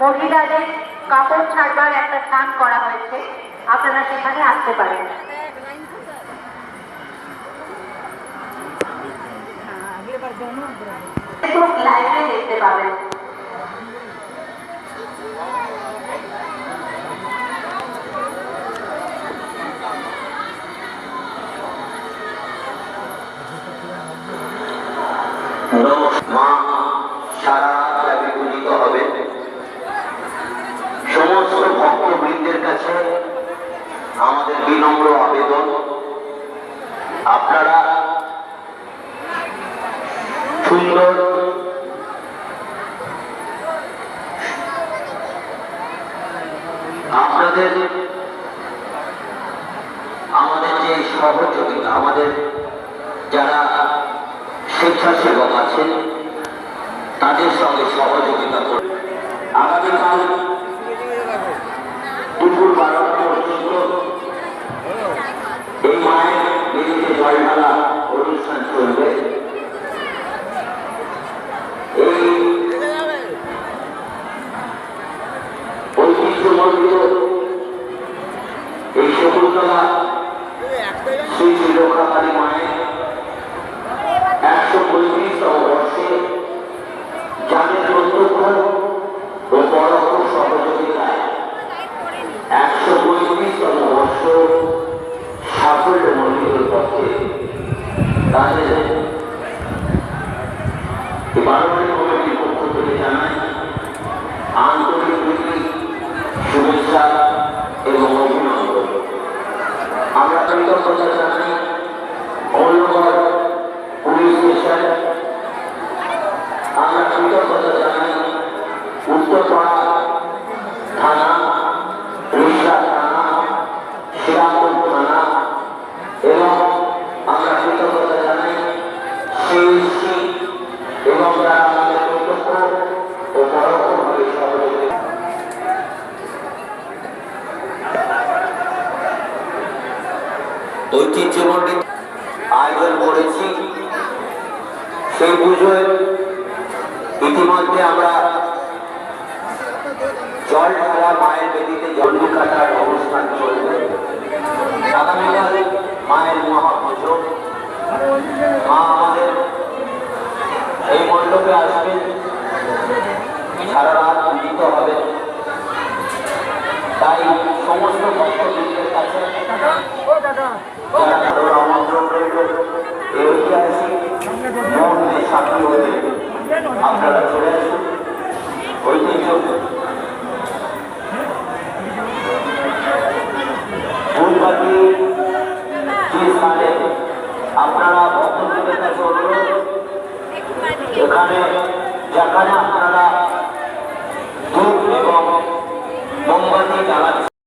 মহিলাদের কাপড় ছাড়বার একটা স্থান করা হয়েছে। আপনারা সেখানে আসতে পারেন। লাইভে মা সারা রাতে পূজিত হবে সমস্ত ভক্তবৃন্দের কাছে আমাদের বিনম্র আবেদন। আপনারা সুন্দর আপনাদের আমাদের যে সহযোগিতা, আমাদের যারা স্বেচ্ছাসেবক আছেন, তাদের সঙ্গে সহযোগিতা করুন। আগামীকাল জয়মালা অনুষ্ঠান চলবে। এই ঐতিহ্যমণ্ডিত এই শকুন্তলা শ্রী শ্রী রক্ষাকালী একশো পঁয়ত্রিশতম বর্ষে যাদের প্রত্যক্ষ সাফল্য তাদের এই বারোয়ারি কমিটির পক্ষ থেকে জানাই আন্তরিক প্রীতি শুভেচ্ছা এবং অভিনন্দন। আমরা কৃতজ্ঞতা জানাই অন্যগড় পুলিশ স্টেশন আমরা কৃতজ্ঞতা জানাই উত্তরপাড়া থানা রিসা থানা শ্রীরামপুর ঐতিহ্যমণ্ডিত আয়োজন করেছি। সেই পুজোয় ইতিমধ্যে আমরা জল ঢালা মায়ের বেদিতে জল কাটার অনুষ্ঠান চলবে। আগামীকাল মায়ের মহাপুজো। মা এই আসবেন সারা রাত পূজিত হবে। তাই সমস্ত ভক্তবৃন্দের কাছে সাক্ষী হতে আপনারা চলে আসুন। ঐতিহ্য যেখানে আপনারা ধূপ এবং মোমবাতি জ্বালাচ্ছেন।